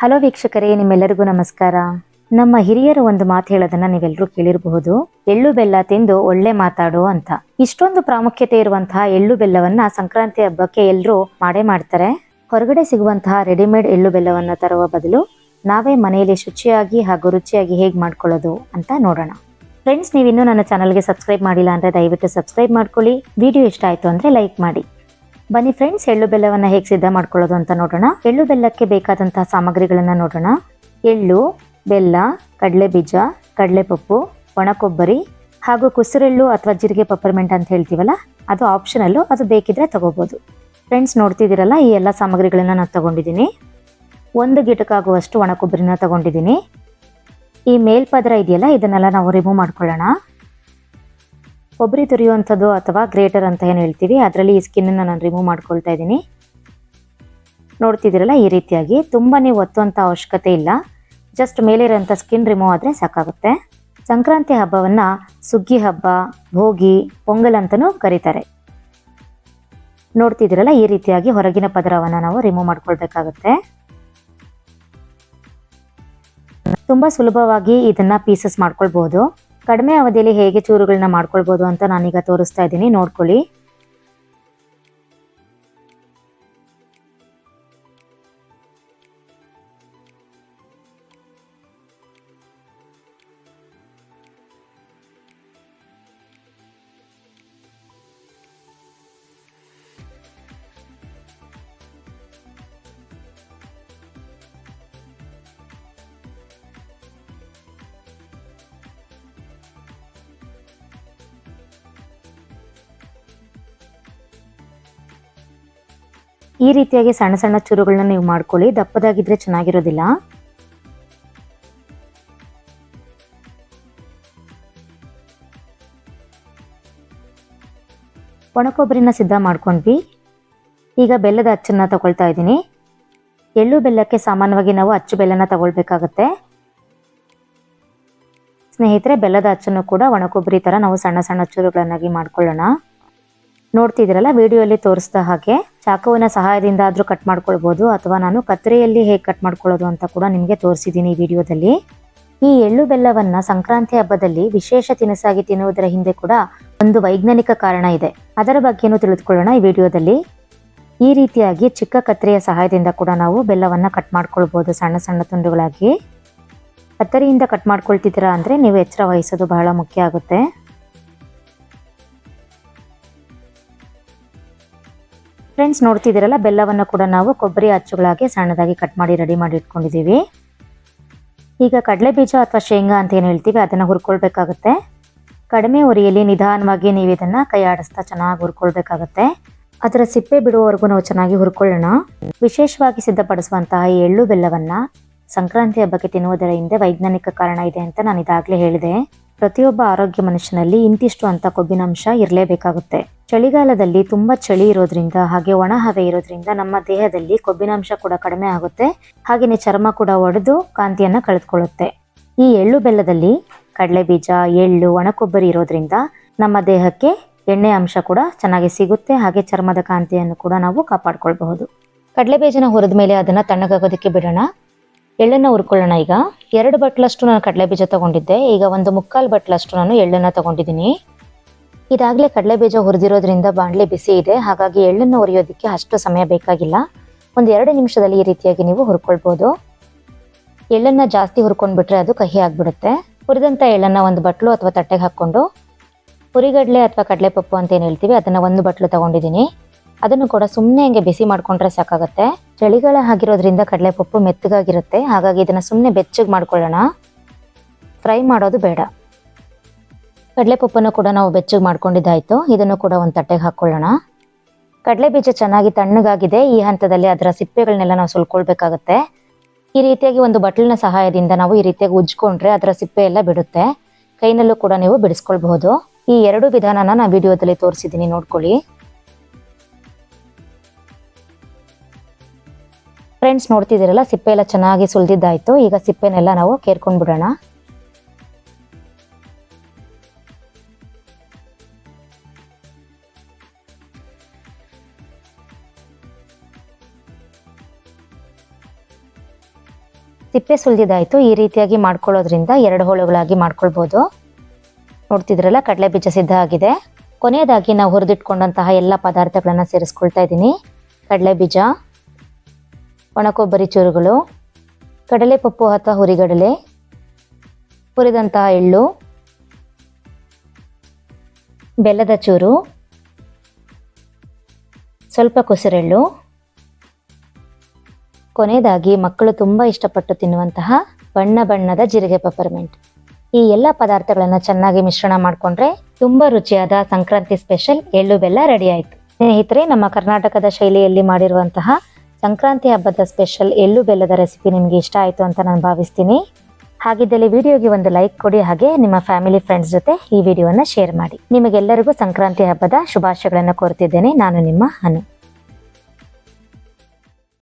Hello ವೀಕ್ಷಕರೇ, ನಿಮ್ಮೆಲ್ಲರಿಗೂ ನಮಸ್ಕಾರ. ನಮ್ಮ ಹಿರಿಯರು ಒಂದು ಮಾತು ಹೇಳೋದನ್ನ ನೀವೆಲ್ಲರೂ ಕೇಳಿರಬಹುದು. ಎಳ್ಳು ಬೆಲ್ಲ ತಿಂದು ಒಳ್ಳೆ ಮಾತಾಡು ಅಂತ. ಇಷ್ಟೊಂದು ಪ್ರಾಮುಖ್ಯತೆ ಇರುವಂತಹ ಎಳ್ಳು ಬೆಲ್ಲವನ್ನ ಸಂಕ್ರಾಂತಿ ಹಬ್ಬಕ್ಕೆ ಎಲ್ಲರೂ ಮಾಡೇ ಮಾಡ್ತಾರೆ. ಹೊರಗಡೆ ಸಿಗುವಂತಹ ರೆಡಿಮೇಡ್ ಎಳ್ಳು ಬೆಲ್ಲವನ್ನ ತರುವ ಬದಲು ನಾವೇ ಮನೆಯಲ್ಲಿ ಶುಚಿಯಾಗಿ ಹಾಗೂ ರುಚಿಯಾಗಿ ಹೇಗೆ ಮಾಡ್ಕೊಳ್ಳೋದು ಅಂತ ನೋಡೋಣ. ಫ್ರೆಂಡ್ಸ್, ನೀವಿನ್ನೂ ನನ್ನ ಚಾನಲ್ಗೆ ಸಬ್ಸ್ಕ್ರೈಬ್ ಮಾಡಿಲ್ಲ ಅಂದರೆ ದಯವಿಟ್ಟು ಸಬ್ಸ್ಕ್ರೈಬ್ ಮಾಡ್ಕೊಳ್ಳಿ. ವಿಡಿಯೋ ಇಷ್ಟ ಆಯಿತು ಅಂದರೆ ಲೈಕ್ ಮಾಡಿ. ಬನ್ನಿ ಫ್ರೆಂಡ್ಸ್ ಎಳ್ಳು ಬೆಲ್ಲವನ್ನು ಹೇಗೆ ಸಿದ್ಧ ಮಾಡ್ಕೊಳ್ಳೋದು ಅಂತ ನೋಡೋಣ. ಎಳ್ಳು ಬೆಲ್ಲಕ್ಕೆ ಬೇಕಾದಂತಹ ಸಾಮಗ್ರಿಗಳನ್ನು ನೋಡೋಣ. ಎಳ್ಳು, ಬೆಲ್ಲ ಕಡಲೆ ಬೀಜ ಕಡಲೆ ಕಡಲೆಪಪ್ಪು, ಒಣಕೊಬ್ಬರಿ ಹಾಗೂ ಕುಸುರೆಳ್ಳು ಅಥವಾ ಜೀರಿಗೆ ಪಪ್ಪರ್ಮೆಂಟ್ ಅಂತ ಹೇಳ್ತೀವಲ್ಲ, ಅದು ಆಪ್ಷನಲ್ಲು ಅದು ಬೇಕಿದ್ರೆ ತಗೋಬೋದು. ಫ್ರೆಂಡ್ಸ್ ನೋಡ್ತಿದ್ದೀರಲ್ಲ, ಈ ಎಲ್ಲ ಸಾಮಗ್ರಿಗಳನ್ನ ನಾನು ತಗೊಂಡಿದ್ದೀನಿ. ಒಂದು ಗಿಟಕ್ಕಾಗುವಷ್ಟು ಒಣಕೊಬ್ಬರಿನ ತಗೊಂಡಿದ್ದೀನಿ. ಈ ಮೇಲ್ಪದರ ಇದೆಯಲ್ಲ, ಇದನ್ನೆಲ್ಲ ನಾವು ರಿಮೂವ್ ಮಾಡ್ಕೊಳ್ಳೋಣ. ಕೊಬ್ಬರಿ ತುರಿಯುವಂಥದ್ದು ಅಥವಾ ಗ್ರೇಟರ್ ಅಂತ ಏನು ಹೇಳ್ತೀವಿ, ಅದರಲ್ಲಿ ಈ ಸ್ಕಿನ್ನನ್ನು ನಾನು ರಿಮೂವ್ ಮಾಡ್ಕೊಳ್ತಾ ಇದ್ದೀನಿ. ನೋಡ್ತಿದ್ದೀರಲ್ಲ, ಈ ರೀತಿಯಾಗಿ. ತುಂಬ ಒತ್ತುವಂಥ ಅವಶ್ಯಕತೆ ಇಲ್ಲ. ಜಸ್ಟ್ ಮೇಲಿರೋಂಥ ಸ್ಕಿನ್ ರಿಮೂವ್ ಆದರೆ ಸಾಕಾಗುತ್ತೆ. ಸಂಕ್ರಾಂತಿ ಹಬ್ಬವನ್ನು ಸುಗ್ಗಿ ಹಬ್ಬ, ಭೋಗಿ, ಪೊಂಗಲ್ ಅಂತಲೂ ಕರೀತಾರೆ. ನೋಡ್ತಿದ್ದೀರಲ್ಲ, ಈ ರೀತಿಯಾಗಿ ಹೊರಗಿನ ಪದರವನ್ನು ನಾವು ರಿಮೂವ್ ಮಾಡ್ಕೊಳ್ಬೇಕಾಗುತ್ತೆ. ತುಂಬ ಸುಲಭವಾಗಿ ಇದನ್ನು ಪೀಸಸ್ ಮಾಡ್ಕೊಳ್ಬಹುದು ಕಡಿಮೆ ಅವಧಿಯಲ್ಲಿ ಹೇಗೆ ಚೂರುಗಳನ್ನ ಮಾಡ್ಕೊಳ್ಬೋದು ಅಂತ ನಾನೀಗ ತೋರಿಸ್ತಾ ಇದ್ದೀನಿ. ನೋಡ್ಕೊಳ್ಳಿ. ಈ ರೀತಿಯಾಗಿ ಸಣ್ಣ ಸಣ್ಣ ಚೂರುಗಳನ್ನ ನೀವು ಮಾಡ್ಕೊಳ್ಳಿ. ದಪ್ಪದಾಗಿದ್ರೆ ಚೆನ್ನಾಗಿರೋದಿಲ್ಲ. ಒಣಕೊಬ್ಬರಿನ ಸಿದ್ಧ ಮಾಡ್ಕೊಂಡ್ವಿ. ಈಗ ಬೆಲ್ಲದ ಅಚ್ಚನ್ನ ತಗೊಳ್ತಾ ಇದ್ದೀನಿ. ಎಳ್ಳು ಬೆಲ್ಲಕ್ಕೆ ಸಾಮಾನ್ಯವಾಗಿ ನಾವು ಅಚ್ಚು ಬೆಲ್ಲನ ತಗೊಳ್ಬೇಕಾಗತ್ತೆ. ಸ್ನೇಹಿತರೆ, ಬೆಲ್ಲದ ಅಚ್ಚನ್ನು ಕೂಡ ಒಣಕೊಬ್ಬರಿ ಥರ ನಾವು ಸಣ್ಣ ಸಣ್ಣ ಚೂರುಗಳನ್ನಾಗಿ ಮಾಡ್ಕೊಳ್ಳೋಣ. ನೋಡ್ತಿದ್ದೀರಲ್ಲ ವಿಡಿಯೋಲಿ ತೋರಿಸ್ದ ಹಾಗೆ. ಚಾಕುವಿನ ಸಹಾಯದಿಂದ ಆದರೂ ಕಟ್ ಮಾಡ್ಕೊಳ್ಬೋದು ಅಥವಾ ನಾನು ಕತ್ತರಿಯಲ್ಲಿ ಹೇಗೆ ಕಟ್ ಮಾಡ್ಕೊಳ್ಳೋದು ಅಂತ ಕೂಡ ನಿಮಗೆ ತೋರಿಸಿದ್ದೀನಿ ಈ ವಿಡಿಯೋದಲ್ಲಿ. ಈ ಎಳ್ಳು ಬೆಲ್ಲವನ್ನು ಸಂಕ್ರಾಂತಿ ಹಬ್ಬದಲ್ಲಿ ವಿಶೇಷ ತಿನಿಸಾಗಿ ತಿನ್ನುವುದರ ಹಿಂದೆ ಕೂಡ ಒಂದು ವೈಜ್ಞಾನಿಕ ಕಾರಣ ಇದೆ. ಅದರ ಬಗ್ಗೆನೂ ತಿಳಿದುಕೊಳ್ಳೋಣ ಈ ವಿಡಿಯೋದಲ್ಲಿ. ಈ ರೀತಿಯಾಗಿ ಚಿಕ್ಕ ಕತ್ತರಿಯ ಸಹಾಯದಿಂದ ಕೂಡ ನಾವು ಬೆಲ್ಲವನ್ನು ಕಟ್ ಮಾಡ್ಕೊಳ್ಬೋದು ಸಣ್ಣ ಸಣ್ಣ ತುಂಡುಗಳಾಗಿ. ಕತ್ತರಿಯಿಂದ ಕಟ್ ಮಾಡ್ಕೊಳ್ತಿದ್ದೀರಾ ಅಂದರೆ ನೀವು ಎಚ್ಚರ ವಹಿಸೋದು ಬಹಳ ಮುಖ್ಯ ಆಗುತ್ತೆ. ಫ್ರೆಂಡ್ಸ್ ನೋಡ್ತಿದ್ದೀರಲ್ಲ, ಬೆಲ್ಲವನ್ನು ಕೂಡ ನಾವು ಕೊಬ್ಬರಿ ಅಚ್ಚುಗಳಾಗಿ ಸಣ್ಣದಾಗಿ ಕಟ್ ಮಾಡಿ ರೆಡಿ ಮಾಡಿ ಇಟ್ಕೊಂಡಿದ್ದೀವಿ. ಈಗ ಕಡಲೆ ಬೀಜ ಅಥವಾ ಶೇಂಗಾ ಅಂತ ಏನು ಹೇಳ್ತೀವಿ, ಅದನ್ನು ಹುರ್ಕೊಳ್ಬೇಕಾಗುತ್ತೆ. ಕಡಿಮೆ ಉರಿಯಲ್ಲಿ ನಿಧಾನವಾಗಿ ನೀವು ಇದನ್ನು ಕೈ ಆಡಿಸ್ತಾ ಚೆನ್ನಾಗಿ ಹುರ್ಕೊಳ್ಬೇಕಾಗುತ್ತೆ. ಅದರ ಸಿಪ್ಪೆ ಬಿಡುವವರೆಗೂ ನಾವು ಚೆನ್ನಾಗಿ ಹುರ್ಕೊಳ್ಳೋಣ. ವಿಶೇಷವಾಗಿ ಸಿದ್ಧಪಡಿಸುವಂತಹ ಎಳ್ಳು ಬೆಲ್ಲವನ್ನು ಸಂಕ್ರಾಂತಿ ಹಬ್ಬಕ್ಕೆ ತಿನ್ನುವುದರ ಹಿಂದೆ ವೈಜ್ಞಾನಿಕ ಕಾರಣ ಇದೆ ಅಂತ ನಾನು ಇದಾಗಲೇ ಹೇಳಿದೆ. ಪ್ರತಿಯೊಬ್ಬ ಆರೋಗ್ಯ ಮನುಷ್ಯನಲ್ಲಿ ಇಂತಿಷ್ಟು ಅಂತ ಕೊಬ್ಬಿನಾಂಶ ಇರಲೇಬೇಕಾಗುತ್ತೆ. ಚಳಿಗಾಲದಲ್ಲಿ ತುಂಬ ಚಳಿ ಇರೋದ್ರಿಂದ ಹಾಗೆ ಒಣ ಹವೆ ಇರೋದ್ರಿಂದ ನಮ್ಮ ದೇಹದಲ್ಲಿ ಕೊಬ್ಬಿನಾಂಶ ಕೂಡ ಕಡಿಮೆ ಆಗುತ್ತೆ. ಹಾಗೆಯೇ ಚರ್ಮ ಕೂಡ ಒಡೆದು ಕಾಂತಿಯನ್ನು ಕಳೆದುಕೊಳ್ಳುತ್ತೆ. ಈ ಎಳ್ಳು ಬೆಲ್ಲದಲ್ಲಿ ಕಡಲೆ ಬೀಜ ಎಳ್ಳು ಒಣ ಕೊಬ್ಬರಿ ಇರೋದ್ರಿಂದ ನಮ್ಮ ದೇಹಕ್ಕೆ ಎಣ್ಣೆ ಅಂಶ ಕೂಡ ಚೆನ್ನಾಗಿ ಸಿಗುತ್ತೆ. ಹಾಗೆ ಚರ್ಮದ ಕಾಂತಿಯನ್ನು ಕೂಡ ನಾವು ಕಾಪಾಡ್ಕೊಳ್ಬಹುದು. ಕಡಲೆ ಬೀಜನ ಹುರಿದ ಮೇಲೆ ಅದನ್ನು ತಣ್ಣಗಾಗೋದಕ್ಕೆ ಬಿಡೋಣ. ಎಳ್ಳನ್ನು ಹುರ್ಕೊಳ್ಳೋಣ ಈಗ. ಎರಡು ಬಟ್ಲಷ್ಟು ನಾನು ಕಡಲೆ ಬೀಜ ತಗೊಂಡಿದ್ದೆ. ಈಗ ಒಂದು ಮುಕ್ಕಾಲು ಬಟ್ಲಷ್ಟು ನಾನು ಎಳ್ಳನ್ನು ತಗೊಂಡಿದ್ದೀನಿ. ಇದಾಗಲೇ ಕಡಲೆ ಬೀಜ ಹುರಿದಿರೋದ್ರಿಂದ ಬಾಣಲೆ ಬಿಸಿ ಇದೆ. ಹಾಗಾಗಿ ಎಳ್ಳನ್ನು ಹುರಿಯೋದಕ್ಕೆ ಅಷ್ಟು ಸಮಯ ಬೇಕಾಗಿಲ್ಲ. ಒಂದು ಎರಡು ನಿಮಿಷದಲ್ಲಿ ಈ ರೀತಿಯಾಗಿ ನೀವು ಹುರ್ಕೊಳ್ಬೋದು. ಎಳ್ಳನ್ನು ಜಾಸ್ತಿ ಹುರ್ಕೊಂಡ್ಬಿಟ್ರೆ ಅದು ಕಹಿ ಆಗಿಬಿಡುತ್ತೆ. ಹುರಿದಂಥ ಎಳ್ಳನ್ನು ಒಂದು ಬಟ್ಲು ಅಥವಾ ತಟ್ಟೆಗೆ ಹಾಕ್ಕೊಂಡು ಹುರಿಗಡಲೆ ಅಥವಾ ಕಡಲೆಪಪ್ಪು ಅಂತ ಏನು ಹೇಳ್ತೀವಿ, ಅದನ್ನು ಒಂದು ಬಟ್ಲು ತಗೊಂಡಿದ್ದೀನಿ. ಅದನ್ನು ಕೂಡ ಸುಮ್ಮನೆ ಹಂಗೆ ಬಿಸಿ ಮಾಡ್ಕೊಂಡ್ರೆ ಸಾಕಾಗುತ್ತೆ. ಚಳಿಗಾಲ ಆಗಿರೋದ್ರಿಂದ ಕಡಲೆಪಪ್ಪು ಮೆತ್ತಗಾಗಿರುತ್ತೆ. ಹಾಗಾಗಿ ಇದನ್ನು ಸುಮ್ಮನೆ ಬೆಚ್ಚಗೆ ಮಾಡ್ಕೊಳ್ಳೋಣ. ಫ್ರೈ ಮಾಡೋದು ಬೇಡ. ಕಡಲೆಪಪ್ಪನ್ನು ಕೂಡ ನಾವು ಬೆಚ್ಚಗೆ ಮಾಡ್ಕೊಂಡಿದ್ದಾಯಿತು. ಇದನ್ನು ಕೂಡ ಒಂದು ತಟ್ಟೆಗೆ ಹಾಕ್ಕೊಳ್ಳೋಣ. ಕಡಲೆ ಬೀಜ ಚೆನ್ನಾಗಿ ತಣ್ಣಗಾಗಿದೆ. ಈ ಹಂತದಲ್ಲಿ ಅದರ ಸಿಪ್ಪೆಗಳನ್ನೆಲ್ಲ ನಾವು ಸುಲ್ಕೊಳ್ಬೇಕಾಗತ್ತೆ. ಈ ರೀತಿಯಾಗಿ ಒಂದು ಬಟ್ಲಿನ ಸಹಾಯದಿಂದ ನಾವು ಈ ರೀತಿಯಾಗಿ ಉಜ್ಕೊಂಡ್ರೆ ಅದರ ಸಿಪ್ಪೆ ಎಲ್ಲ ಬಿಡುತ್ತೆ. ಕೈನಲ್ಲೂ ಕೂಡ ನೀವು ಬಿಡಿಸ್ಕೊಳ್ಬಹುದು. ಈ ಎರಡು ವಿಧಾನನ ನಾನು ವಿಡಿಯೋದಲ್ಲಿ ತೋರಿಸಿದ್ದೀನಿ ನೋಡ್ಕೊಳ್ಳಿ. ಫ್ರೆಂಡ್ಸ್ ನೋಡ್ತಿದ್ದೀರಲ್ಲ, ಸಿಪ್ಪೆ ಎಲ್ಲ ಚೆನ್ನಾಗಿ ಸುಲಿದಿದ್ದಾಯಿತು. ಈಗ ಸಿಪ್ಪೆನೆಲ್ಲ ನಾವು ಕೇರ್ಕೊಂಡು ಬಿಡೋಣ ಸಿಪ್ಪೆ ಸುಲಿದಿದ್ದಾಯಿತು. ಈ ರೀತಿಯಾಗಿ ಮಾಡ್ಕೊಳ್ಳೋದ್ರಿಂದ ಎರಡು ಹೋಳುಗಳಾಗಿ ಮಾಡ್ಕೊಳ್ಬೋದು. ನೋಡ್ತಿದ್ರಲ್ಲ ಕಡಲೆ ಬೀಜ ಸಿದ್ಧ ಆಗಿದೆ. ಕೊನೆಯದಾಗಿ ನಾವು ಹುರಿದಿಟ್ಕೊಂಡಂತಹ ಎಲ್ಲ ಪದಾರ್ಥಗಳನ್ನು ಸೇರಿಸ್ಕೊಳ್ತಾ ಇದ್ದೀನಿ. ಕಡಲೆ ಬೀಜ. ಒಣಕೊಬ್ಬರಿ ಚೂರುಗಳು, ಕಡಲೆಪಪ್ಪು ಅಥವಾ ಹುರಿಗಡಲೆ ಹುರಿದಂತಹ ಎಳ್ಳು, ಬೆಲ್ಲದ ಚೂರು, ಸ್ವಲ್ಪ ಕುಸಿರೆಳ್ಳು. ಕೊನೆಯದಾಗಿ ಮಕ್ಕಳು ತುಂಬ ಇಷ್ಟಪಟ್ಟು ತಿನ್ನುವಂತಹ ಬಣ್ಣ ಬಣ್ಣದ ಜೀರಿಗೆ ಪಪ್ಪರ್ಮೆಂಟ್. ಈ ಎಲ್ಲ ಪದಾರ್ಥಗಳನ್ನು ಚೆನ್ನಾಗಿ ಮಿಶ್ರಣ ಮಾಡಿಕೊಂಡ್ರೆ ತುಂಬ ರುಚಿಯಾದ ಸಂಕ್ರಾಂತಿ ಸ್ಪೆಷಲ್ ಎಳ್ಳು ಬೆಲ್ಲ ರೆಡಿ ಆಯಿತು. ಸ್ನೇಹಿತರೆ, ನಮ್ಮ ಕರ್ನಾಟಕದ ಶೈಲಿಯಲ್ಲಿ ಮಾಡಿರುವಂತಹ ಸಂಕ್ರಾಂತಿ ಹಬ್ಬದ ಸ್ಪೆಷಲ್ ಎಳ್ಳು ಬೆಲ್ಲದ ರೆಸಿಪಿ ನಿಮಗೆ ಇಷ್ಟ ಆಯಿತು ಅಂತ ನಾನು ಭಾವಿಸ್ತೀನಿ. ಹಾಗಿದ್ದಲ್ಲಿ ವಿಡಿಯೋಗೆ ಒಂದು ಲೈಕ್ ಕೊಡಿ, ಹಾಗೆ ನಿಮ್ಮ ಫ್ಯಾಮಿಲಿ ಫ್ರೆಂಡ್ಸ್ ಜೊತೆ ಈ ವಿಡಿಯೋನ ಶೇರ್ ಮಾಡಿ. ನಿಮಗೆಲ್ಲರಿಗೂ ಸಂಕ್ರಾಂತಿ ಹಬ್ಬದ ಶುಭಾಶಯಗಳನ್ನು ಕೋರುತ್ತಿದ್ದೇನೆ ನಾನು ನಿಮ್ಮ ಅನು.